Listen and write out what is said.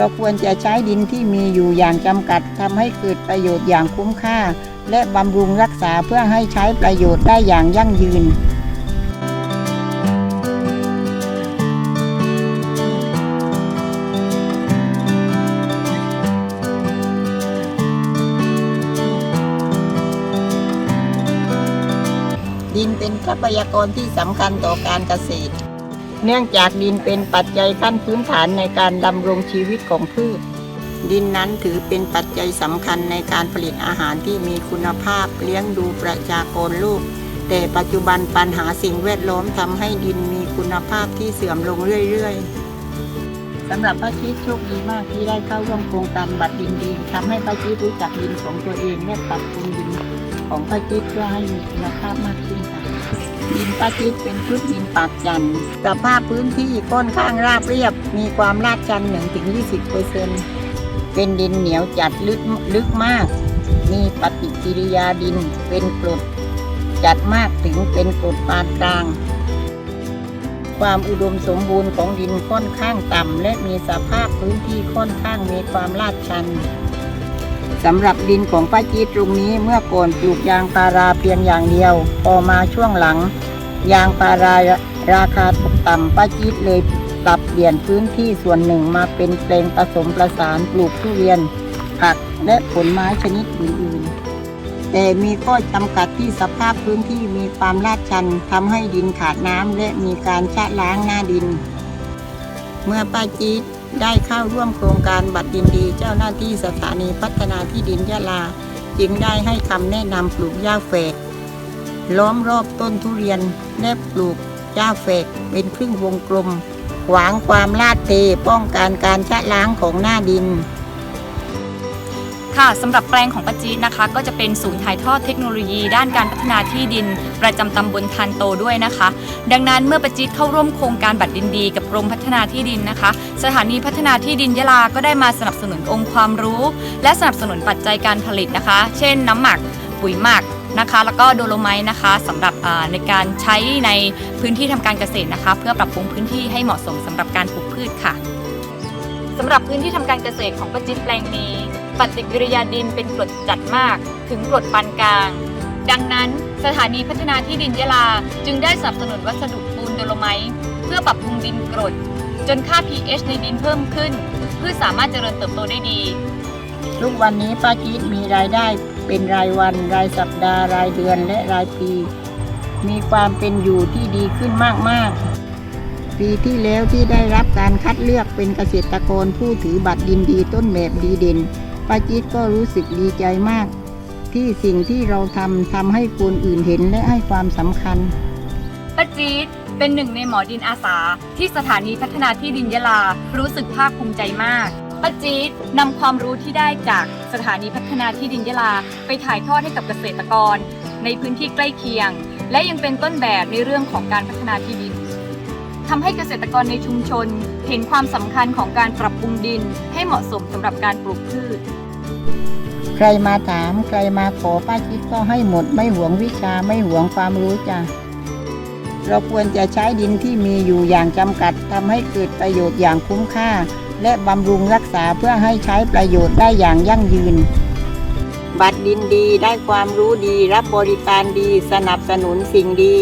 เราควรจะใช้ดินที่มีอยู่อย่างจำกัดทำให้เกิดประโยชน์อย่างคุ้มค่า และบำรุงรักษาเพื่อให้ใช้ประโยชน์ได้อย่างยั่งยืนดินเป็นทรัพยากรที่สำคัญต่อการเกษตร เนื่องจากดินเป็นปัจจัยขั้นพื้นฐานในการดำรงชีวิตของพืช ดินนั้นถือเป็นปัจจัยสำคัญในการผลิตอาหารที่มีคุณภาพเลี้ยงดูประชากรโลกแต่ปัจจุบันปัญหาสิ่งแวดล้อมทำให้ดินมีคุณภาพที่เสื่อมลงเรื่อยๆสำหรับป้าชิดโชคดีมากที่ได้เข้าร่วมโครงการบัตรดินดีทำให้ป้าชิดรู้จักดินของตัวเองและปรับปรุงดินของป้าชิดเพื่อให้มีคุณภาพมากขึ้นค่ะ ดินปาจิตเป็นพืชดินปากจันทร์สภาพพื้นที่ค่อนข้างราบเรียบ มีความลาดชัน1-20%เป็นดินเหนียวจัดลึกลึกมาก มีปฏิกิริยาดินเป็นกรดจัดมากถึงเป็นกรดปานกลาง ความอุดมสมบูรณ์ของดินค่อนข้างต่ำ และมีสภาพพื้นที่ค่อนข้างมีความลาดชัน สำหรับดินของป้าจีดตรงนี้เมื่อก่อนปลูกยางพาราเพียงอย่างเดียว พอมาช่วงหลัง ยางพาราราคาตกต่ำป้าจี๊ดเลยปรับเปลี่ยนพื้นที่ส่วนหนึ่งมาเป็นแปลงผสมประสานปลูกทุเรียน ผักและผลไม้ชนิดอื่นๆ แต่มีข้อจำกัดที่สภาพพื้นที่มีความลาดชันทำให้ดินขาดน้ำและมีการชะล้างหน้าดิน เมื่อป้าจี๊ด ได้เข้าร่วมโครงการบัตรดินดี เจ้าหน้าที่สถานีพัฒนาที่ดินยะลา จึงได้ให้คำแนะนำปลูกหญ้าแฝก ล้อมรอบต้นทุเรียนและปลูกหญ้าแฝกเป็นครึ่งวงกลมขวางความลาดเทป้องกันการชะล้างของหน้าดิน ค่ะสำหรับแปลงของป้าจีนะคะ ก็จะเป็นศูนย์ถ่ายทอดเทคโนโลยี ด้านการพัฒนาที่ดิน ประจำตำบลทานโตด้วยนะคะ ดังนั้นเมื่อป้าจีเข้าร่วมโครงการบัตรดินดีกับกรมพัฒนาที่ดินนะคะ สถานีพัฒนาที่ดินยะลาก็ได้มาสนับสนุนองค์ความรู้ และสนับสนุนปัจจัยการผลิตนะคะ เช่น น้ำหมัก ปุ๋ยหมักนะคะแล้วก็โดโลไมต์นะคะสำหรับในการใช้ในพื้นที่ทำการเกษตรนะคะ เพื่อปรับปรุงพื้นที่ให้เหมาะสมสำหรับการปลูกพืชค่ะสำหรับพื้นที่ทำการเกษตรของป้าจิ๊ดแปลงนี้ ปฏิกิริยาดินเป็นกรดจัดมาก ถึงกรดปานกลาง ดังนั้นสถานีพัฒนาที่ดินยะลาจึงได้สนับสนุนวัสดุปูนโดโลไมต์เพื่อปรับปรุงดินกรด จนค่า pH ในดินเพิ่มขึ้น เพืชสามารถเจริญเติบโตได้ดี ทุกวันนี้ป้าจี๊ดมีรายได้เป็นรายวัน รายสัปดาห์ รายเดือนและรายปี มีความเป็นอยู่ที่ดีขึ้นมาก ๆ ปีที่แล้วที่ได้รับการคัดเลือกเป็นเกษตรกรผู้ถือบัตรดินดีต้นแบบดีเด่น ป้าจี๊ดก็รู้สึกดีใจมาก ที่สิ่งที่เราทำทำให้คนอื่นเห็นและให้ความสำคัญป้าจี๊ดเป็นหนึ่งในหมอดินอาสา ที่สถานีพัฒนาที่ดินยะลา รู้สึกภาคภูมิใจมากป้าจี๊ดนำความรู้ที่ได้จากสถานีพัฒนาที่ดินยะลา ไปถ่ายทอดให้กับเกษตรกร ในพื้นที่ใกล้เคียง และยังเป็นต้นแบบในเรื่องของการพัฒนาที่ดิน ทำให้เกษตรกรในชุมชน เห็นความสำคัญของการปรับปรุงดิน ให้เหมาะสมสำหรับการปลูกพืช ใครมาถามใครมาขอป้าจิ๊ดก็ให้หมดไม่หวงวิชาไม่หวงความรู้จ้ะเราควรจะใช้ดินที่มีอยู่อย่างจำกัดทำให้เกิดประโยชน์อย่างคุ้มค่า และบำรุงรักษาเพื่อให้ใช้ประโยชน์ได้อย่างยั่งยืน บัตรดินดีได้ความรู้ดี รับบริการดี สนับสนุนสิ่งดี